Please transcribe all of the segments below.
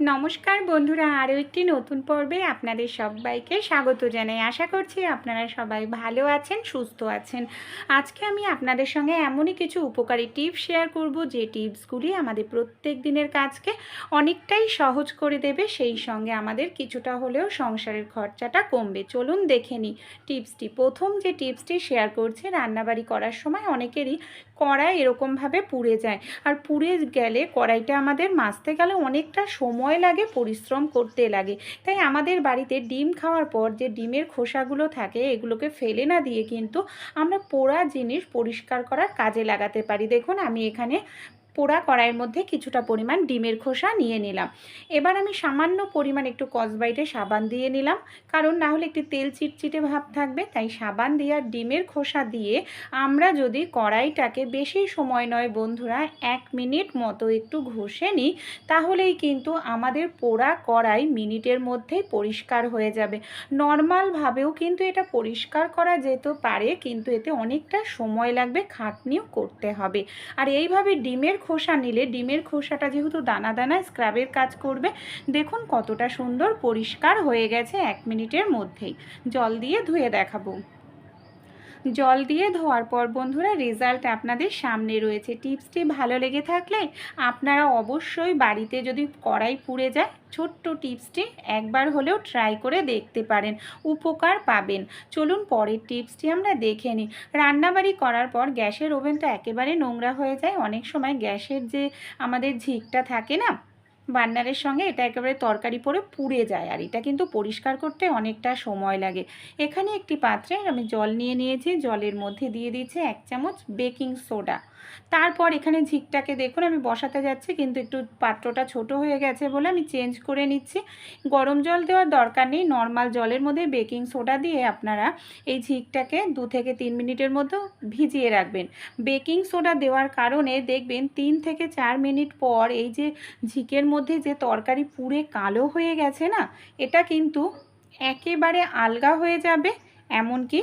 নমস্কার বন্ধুরা, আরও একটি নতুন পর্বে আপনাদের সবাইকে স্বাগত জানাই। আশা করছি আপনারা সবাই ভালো আছেন, সুস্থ আছেন। আজকে আমি আপনাদের সঙ্গে এমনই কিছু উপকারী টিপস শেয়ার করব, যে টিপসগুলি আমাদের প্রত্যেক দিনের কাজকে অনেকটাই সহজ করে দেবে, সেই সঙ্গে আমাদের কিছুটা হলেও সংসারের খরচাটা কমবে। চলুন দেখে নিই টিপসটি। প্রথম যে টিপসটি শেয়ার করছি, রান্নাবাড়ি করার সময় অনেকেরই কড়াই এরকমভাবে পুড়ে যায়। আর পুড়ে গেলে কড়াইটা আমাদের মাজতে গেলে অনেকটা সময় লাগে, পরিশ্রম করতে লাগে। তাই আমাদের বাড়িতে ডিম খাওয়ার পর যে ডিমের খোসাগুলো থাকে, এগুলোকে ফেলে না দিয়ে কিন্তু আমরা পোড়া জিনিস পরিষ্কার করার কাজে লাগাতে পারি। দেখুন, আমি এখানে পোড়া কড়াইয়ের মধ্যে কিছুটা পরিমাণ ডিমের খোসা নিয়ে নিলাম। এবার আমি সামান্য পরিমাণ একটু কসবাইটে সাবান দিয়ে নিলাম, কারণ না হলে একটু তেল চিটচিটে ভাব থাকবে, তাই সাবান দিয়ে আর ডিমের খোসা দিয়ে আমরা যদি কড়াইটাকে বেশি সময় নয় বন্ধুরা, এক মিনিট মতো একটু ঘষে নিই, তাহলেই কিন্তু আমাদের পোড়া কড়াই মিনিটের মধ্যেই পরিষ্কার হয়ে যাবে। নর্মালভাবেও কিন্তু এটা পরিষ্কার করা যেতে পারে, কিন্তু এতে অনেকটা সময় লাগবে, খাটনিও করতে হবে। আর এইভাবে ডিমের খোসা নিলে, ডিমের খোসাটা যেহেতু দানা দানা স্ক্রাবের কাজ করবে। দেখুন কতটা সুন্দর পরিষ্কার হয়ে গেছে এক মিনিটের মধ্যেই। জল দিয়ে ধুয়ে দেখাবো। জল দিয়ে ধোয়ার পর বন্ধুরা রেজাল্ট আপনাদের সামনে রয়েছে। টিপসটি ভালো লেগে থাকলে আপনারা অবশ্যই বাড়িতে যদি কড়াই পুড়ে যায়, ছোট্ট টিপসটি একবার হলেও ট্রাই করে দেখতে পারেন, উপকার পাবেন। চলুন পরের টিপসটি আমরা দেখে নিই। রান্নাবাড়ি করার পর গ্যাসের ওভেন তো একেবারে নোংরা হয়ে যায়। অনেক সময় গ্যাসের যে আমাদের ঝিকটা থাকে না বার্নারের সঙ্গে এটা একেবারে তরকারি পরে পুড়ে যায় আর এটা কিন্তু পরিষ্কার করতে অনেকটা সময় লাগে। এখানে একটি পাত্রে আমি জল নিয়ে নিয়েছি, জলের মধ্যে দিয়ে দিয়েছি এক চামচ বেকিং সোডা। তারপর এখানে ঝিকটাকে দেখুন, আমি বসাতে যাচ্ছি, কিন্তু একটু পাত্রটা ছোট হয়ে গেছে বলে আমি চেঞ্জ করে নিচ্ছি। গরম জল দেওয়ার দরকার নেই, নর্মাল জলের মধ্যে বেকিং সোডা দিয়ে আপনারা এই ঝিকটাকে দু থেকে তিন মিনিটের মধ্যে ভিজিয়ে রাখবেন। বেকিং সোডা দেওয়ার কারণে দেখবেন তিন থেকে চার মিনিট পর এই যে ঝিকের মধ্যে যে তরকারি পুরে কালো হয়ে গেছে না, এটা কিন্তু একেবারে আলগা হয়ে যাবে, এমনকি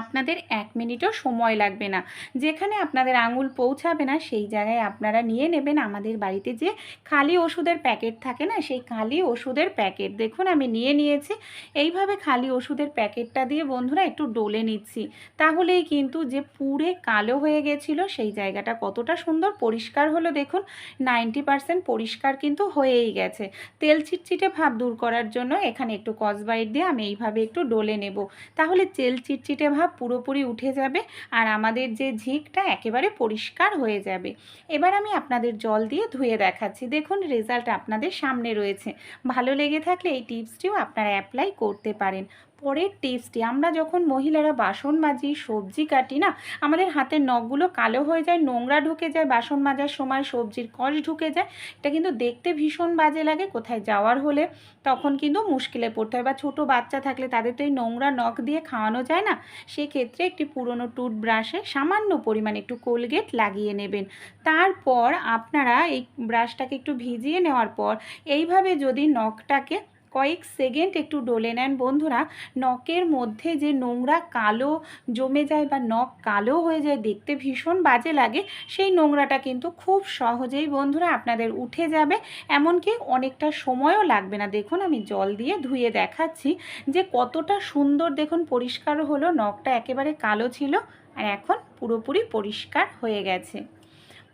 আপনাদের এক মিনিটও সময় লাগবে না। যেখানে আপনাদের আঙুল পৌঁছাবে না, সেই জায়গায় আপনারা নিয়ে নেবেন আমাদের বাড়িতে যে খালি ওষুধের প্যাকেট থাকে না, সেই খালি ওষুধের প্যাকেট। দেখুন, আমি নিয়ে নিয়েছি। এইভাবে খালি ওষুধের প্যাকেটটা দিয়ে বন্ধুরা একটু ডলে নিচ্ছি। তাহলেই কিন্তু যে পুরে কালো হয়ে গেছিল, সেই জায়গাটা কতটা সুন্দর পরিষ্কার হলো দেখুন। নাইনটি পারসেন্ট পরিষ্কার কিন্তু হয়েই গেছে। তেল চিটচিটে ভাব দূর করার জন্য এখানে একটু কসবাইট দিয়ে আমি এইভাবে একটু ডলে নেব। তাহলে তেল চিটচিটে ভাব পুরোপুরি উঠে যাবে আর আমাদের যে ঝিকটা একেবারে পরিষ্কার হয়ে যাবে। এবার আমি আপনাদের জল দিয়ে ধুয়ে দেখাচ্ছি। দেখুন রেজাল্ট আপনাদের সামনে রয়েছে। ভালো লেগে থাকলে এই টিপসটিও আপনারা অ্যাপ্লাই করতে পারেন। পরের টিপসটি আমরা যখন মহিলারা বাসন মাজি, সবজি কাটি না, আমাদের হাতের নখগুলো কালো হয়ে যায়, নোংরা ঢুকে যায়, বাসন মাজার সময় সবজির কষ ঢুকে যায়। এটা কিন্তু দেখতে ভীষণ বাজে লাগে, কোথায় যাওয়ার হলে তখন কিন্তু মুশকিলে পড়তে হয়। বা ছোটো বাচ্চা থাকলে তাদের তো এই নোংরা নখ দিয়ে খাওয়ানো যায় না। সেক্ষেত্রে একটি পুরনো টুথব্রাশে সামান্য পরিমাণে একটু কোলগেট লাগিয়ে নেবেন। তারপর আপনারা এই ব্রাশটাকে একটু ভিজিয়ে নেওয়ার পর, এইভাবে যদি নখটাকে কয়েক সেকেন্ড একটু ডলে নেন বন্ধুরা। নখের মধ্যে যে নোংরা কালো জমে যায় বা নখ কালো হয়ে যায় দেখতে ভীষণ বাজে লাগে। সেই নোংরাটা কিন্তু খুব সহজেই বন্ধুরা আপনাদের উঠে যাবে। এমনকি অনেকটা সময়ও লাগবে না। দেখুন, আমি জল দিয়ে ধুয়ে দেখাচ্ছি যে কতটা সুন্দর দেখুন পরিষ্কার হলো। নখটা একেবারে কালো ছিল আর এখন পুরোপুরি পরিষ্কার হয়ে গেছে।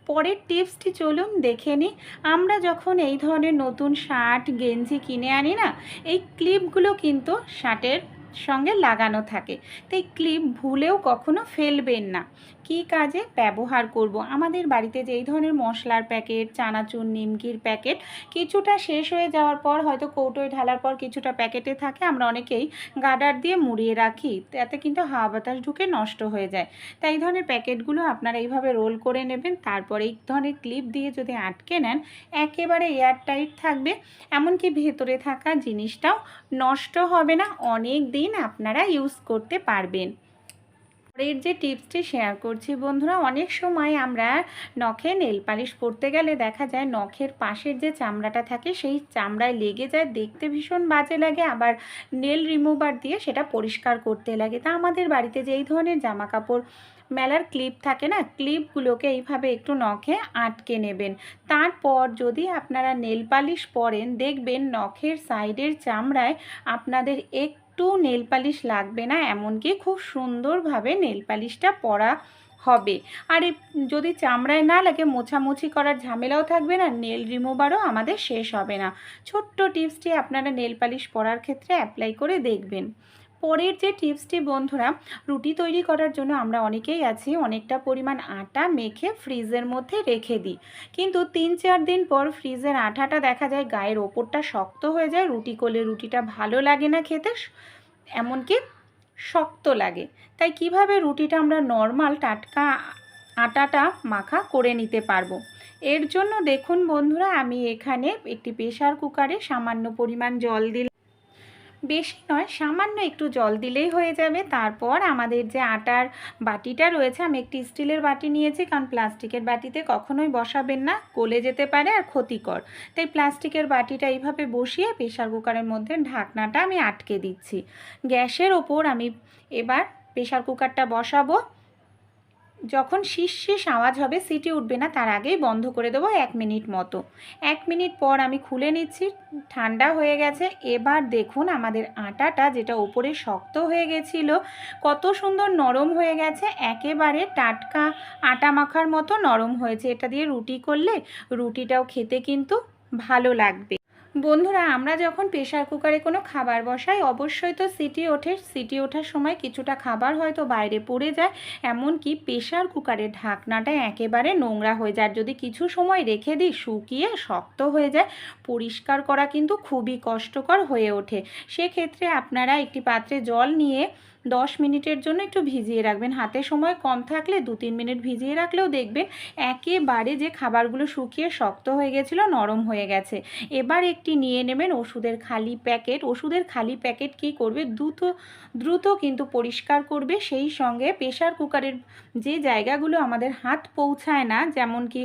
পরের টিপসটি চলুন দেখে নিই আমরা যখন এই ধরনের নতুন শার্ট, গেঞ্জি কিনে আনি না, এই ক্লিপগুলো কিন্তু শার্টের সঙ্গে লাগানো থাকে। তো এই ক্লিপ ভুলেও কখনো ফেলবেন না। কি কাজে ব্যবহার করব? আমাদের বাড়িতে যে এই ধরনের মশলার প্যাকেট, চানাচুর, নিমকির প্যাকেট কিছুটা শেষ হয়ে যাওয়ার পর হয়তো কৌটোয় ঢালার পর কিছুটা প্যাকেটে থাকে। আমরা অনেকেই গাডার দিয়ে মুড়িয়ে রাখি। তাতে কিন্তু হাওয়া বাতাস ঢুকে নষ্ট হয়ে যায়। তাই এই ধরনের প্যাকেটগুলো আপনারা এইভাবে রোল করে নেবেন। তারপর এই ধরনের ক্লিপ দিয়ে যদি আটকে নেন, একেবারে এয়ার টাইট থাকবে। এমনকি ভেতরে থাকা জিনিসটাও নষ্ট হবে না। অনেক দিন আপনারা ইউজ করতে পারবেন। পরের যে টিপসটি শেয়ার করছি বন্ধুরা, অনেক সময় আমরা নখে নেল পালিশ করতে গেলে দেখা যায় নখের পাশের যে চামড়াটা থাকে, সেই চামড়ায় লেগে যায়, দেখতে ভীষণ বাজে লাগে, আবার নেল রিমুভার দিয়ে সেটা পরিষ্কার করতে লাগে। তা আমাদের বাড়িতে যে এই ধরনের জামা কাপড় মেলার ক্লিপ থাকে না ক্লিপগুলোকে এইভাবে একটু নখে আটকে নেবেন। তারপর যদি আপনারা নেল পালিশ পরেন, দেখবেন নখের সাইডের চামড়ায় আপনাদের একটু নেল পালিশ লাগবে না, এমনকি খুব সুন্দরভাবে নেল পালিশটা পরা হবে। আর যদি চামড়ায় না লাগে, মোছামুছি করার ঝামেলাও থাকবে না, নেল রিমুভারও আমাদের শেষ হবে না। ছোট্ট টিপসটি আপনারা নেল পালিশ পরার ক্ষেত্রে অ্যাপ্লাই করে দেখবেন। পরের যে টিপসটি বন্ধুরা, রুটি তৈরি করার জন্য আমরা অনেকেই আছি, অনেকটা পরিমাণ আটা মেখে ফ্রিজের মধ্যে রেখে দিই। কিন্তু তিন চার দিন পর ফ্রিজের আঠাটা দেখা যায় গায়ের ওপরটা শক্ত হয়ে যায়, রুটি করলে রুটিটা ভালো লাগে না খেতে, এমনকি শক্ত লাগে। তাই কীভাবে রুটিটা আমরা নর্মাল টাটকা আটাটা মাখা করে নিতে পারব? এর জন্য দেখুন বন্ধুরা, আমি এখানে একটি প্রেশার কুকারে সামান্য পরিমাণ জল দিলাম। বেশি নয়, সামান্য একটু জল দিলেই হয়ে যাবে। তারপর আমাদের যে আটার বাটিটা রয়েছে, আমি একটি স্টিলের বাটি নিয়েছি, কারণ প্লাস্টিকের বাটিতে কখনোই বসাবেন না, গলে যেতে পারে আর ক্ষতিকর। তাই প্লাস্টিকের বাটিটা এইভাবে বসিয়ে প্রেশার কুকারের মধ্যে ঢাকনাটা আমি আটকে দিচ্ছি। গ্যাসের ওপর আমি এবার প্রেশার কুকারটা বসাবো। যখন শীষ শীষ আওয়াজ হবে, সিটি উঠবে না, তার আগেই বন্ধ করে দেবো এক মিনিট মতো। এক মিনিট পর আমি খুলে নিচ্ছি, ঠান্ডা হয়ে গেছে। এবার দেখুন আমাদের আটাটা যেটা ওপরে শক্ত হয়ে গেছিল, কত সুন্দর নরম হয়ে গেছে। একেবারে টাটকা আটা মাখার মতো নরম হয়েছে। এটা দিয়ে রুটি করলে রুটিটাও খেতে কিন্তু ভালো লাগবে। বন্ধুরা, আমরা যখন প্রেশার কুকারে কোনো খাবার বসাই, অবশ্যই তো সিটি ওঠে। সিটি ওঠার সময় কিছুটা খাবার হয়তো বাইরে পড়ে যায়, এমনকি প্রেশার কুকারের ঢাকনাটা একেবারে নোংরা হয়ে যায়। যদি কিছু সময় রেখে দিই, শুকিয়ে শক্ত হয়ে যায়, পরিষ্কার করা কিন্তু খুবই কষ্টকর হয়ে ওঠে। সেক্ষেত্রে আপনারা একটি পাত্রে জল নিয়ে দশ মিনিটের জন্য একটু ভিজিয়ে রাখবেন। হাতে সময় কম থাকলে দু তিন মিনিট ভিজিয়ে রাখলেও দেখবেন একেবারে যে খাবারগুলো শুকিয়ে শক্ত হয়ে গেছিল, নরম হয়ে গেছে। এবার একটি নিয়ে নেবেন ওষুধের খালি প্যাকেট। ওষুধের খালি প্যাকেট কী করবে? দ্রুত দ্রুত কিন্তু পরিষ্কার করবে। সেই সঙ্গে প্রেশার কুকারের যে জায়গাগুলো আমাদের হাত পৌঁছায় না, যেমন কি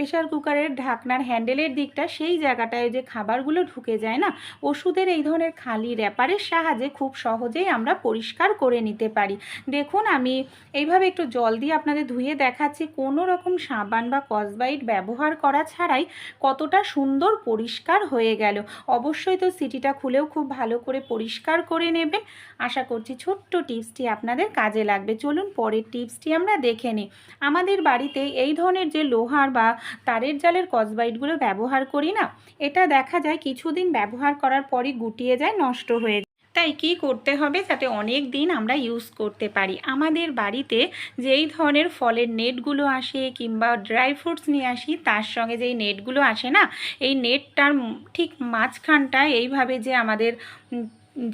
প্রেশার কুকারের ঢাকনার হ্যান্ডেলের দিকটা সেই জায়গাটায় যে খাবারগুলো ঢুকে যায় না, ওষুধের এই ধরনের খালি র্যাপারের সাহায্যে খুব সহজেই আমরা পরিষ্কার করে নিতে পারি। দেখুন, আমি এইভাবে একটু জল দিয়ে আপনাদের ধুয়ে দেখাচ্ছি। কোনো রকম সাবান বা কসবাইট ব্যবহার করা ছাড়াই কতটা সুন্দর পরিষ্কার হয়ে গেল। অবশ্যই তো সিটিটা খুলেও খুব ভালো করে পরিষ্কার করে নেবেন। আশা করছি ছোট্ট টিপসটি আপনাদের কাজে লাগবে। চলুন, পরের টিপসটি আমরা দেখে নিই। আমাদের বাড়িতে এই ধরনের যে লোহার বা তারের জালের কসবাইটগুলো ব্যবহার করি না। এটা দেখা যায় কিছুদিন ব্যবহার করার পরই গুটিয়ে যায়, নষ্ট হয়ে যায়। তাই কি করতে হবে যাতে অনেক দিন আমরা ইউজ করতে পারি? আমাদের বাড়িতে যেই ধরনের ফলের নেটগুলো আসে কিংবা ড্রাই ফ্রুটস নিয়ে আসি, তার সঙ্গে যেই নেটগুলো আসে না, এই নেটটার ঠিক মাঝখানটা এইভাবে যে আমাদের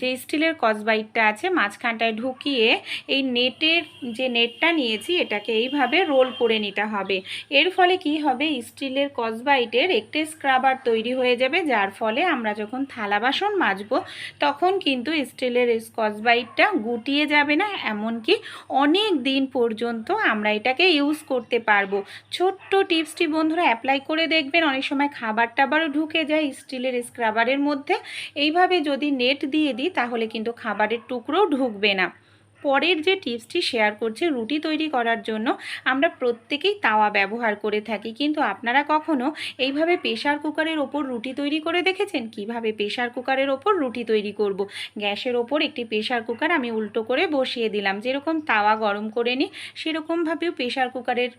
যে স্টিলের কসবাইটটা আছে, মাঝখানটায় ঢুকিয়ে এই নেটের যে নেটটা নিয়েছি, এটাকে এইভাবে রোল করে নিতে হবে। এর ফলে কি হবে? স্টিলের কসবাইটের একটি স্ক্রাবার তৈরি হয়ে যাবে, যার ফলে আমরা যখন থালা বাসন মাজবো, তখন কিন্তু স্টিলের স্কচবাইটটা গুটিয়ে যাবে না, এমনকি অনেক দিন পর্যন্ত আমরা এটাকে ইউজ করতে পারব। ছোট্ট টিপসটি বন্ধুরা অ্যাপ্লাই করে দেখবেন, অনেক সময় খাবার টাবারও ঢুকে যায় স্টিলের স্ক্রাবারের মধ্যে। এইভাবে যদি নেট দিয়ে দিই, তাহলে কিন্তু খাবারের টুকরোও ঢুকবে না। পরের যে টিপসটি শেয়ার করছে, রুটি তৈরি করার জন্য আমরা প্রত্যেকেই তাওয়া ব্যবহার করে থাকি। কিন্তু আপনারা কখনো এইভাবে প্রেশার কুকারের ওপর রুটি তৈরি করে দেখেছেন? কীভাবে প্রেশার কুকারের ওপর রুটি তৈরি করব। গ্যাসের ওপর একটি প্রেশার কুকার আমি উল্টো করে বসিয়ে দিলাম। যেরকম তাওয়া গরম করে নিই, সেরকমভাবেও প্রেশার কুকারের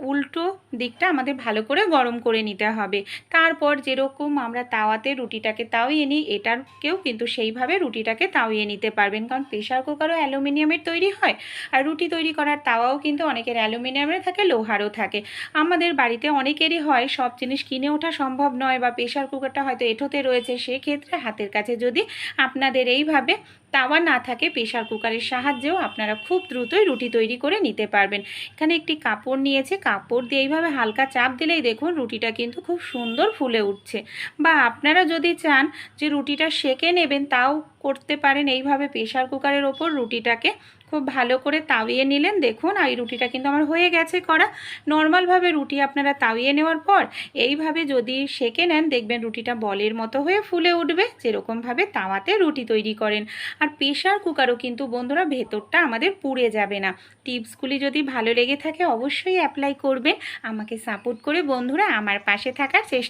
উল্টো দিকটা আমাদের ভালো করে গরম করে নিতে হবে। তারপর যেরকম আমরা তাওয়াতে রুটিটাকে তাওয়িয়ে নিই, এটাকেও কিন্তু সেইভাবে রুটিটাকে তাওয়িয়ে নিতে পারবেন। কারণ প্রেশার কুকারও অ্যালুমিনিয়ামের তৈরি হয় আর রুটি তৈরি করার তাওয়াও কিন্তু অনেকের অ্যালুমিনিয়ামের থাকে, লোহারও থাকে। আমাদের বাড়িতে অনেকেরই হয়, সব জিনিস কিনে ওঠা সম্ভব নয় বা প্রেশার কুকারটা হয়তো এঁঠোতে রয়েছে, সেক্ষেত্রে হাতের কাছে যদি আপনাদের এইভাবে তাওয়া না থাকে প্রেশার কুকারের সাহায্যেও আপনারা খুব দ্রুতই রুটি তৈরি করে নিতে পারবেন। এখানে একটি কাপড় নিয়েছে। কাপড় দিয়ে এইভাবে হালকা চাপ দিলেই দেখুন রুটিটা কিন্তু খুব সুন্দর ফুলে উঠছে। বা আপনারা যদি চান যে রুটিটা সেকে নেবেন, তাও করতে পারেন। এইভাবে প্রেশার কুকারের ওপর রুটিটাকে খুব ভালো করে তাওয়িয়ে নিলেন। দেখুন, এই রুটিটা কিন্তু আমার হয়ে গেছে করা। নর্মালভাবে রুটি আপনারা তাওয়িয়ে নেওয়ার পর, এইভাবে যদি সেকে নেন, দেখবেন রুটিটা বলের মতো হয়ে ফুলে উঠবে। যেরকমভাবে তাওয়াতে রুটি তৈরি করেন। আর প্রেশার কুকারও কিন্তু বন্ধুরা ভেতরটা আমাদের পুড়ে যাবে না। টিপসগুলি যদি ভালো লেগে থাকে, অবশ্যই অ্যাপ্লাই করবেন। আমাকে সাপোর্ট করে বন্ধুরা আমার পাশে থাকার চেষ্টা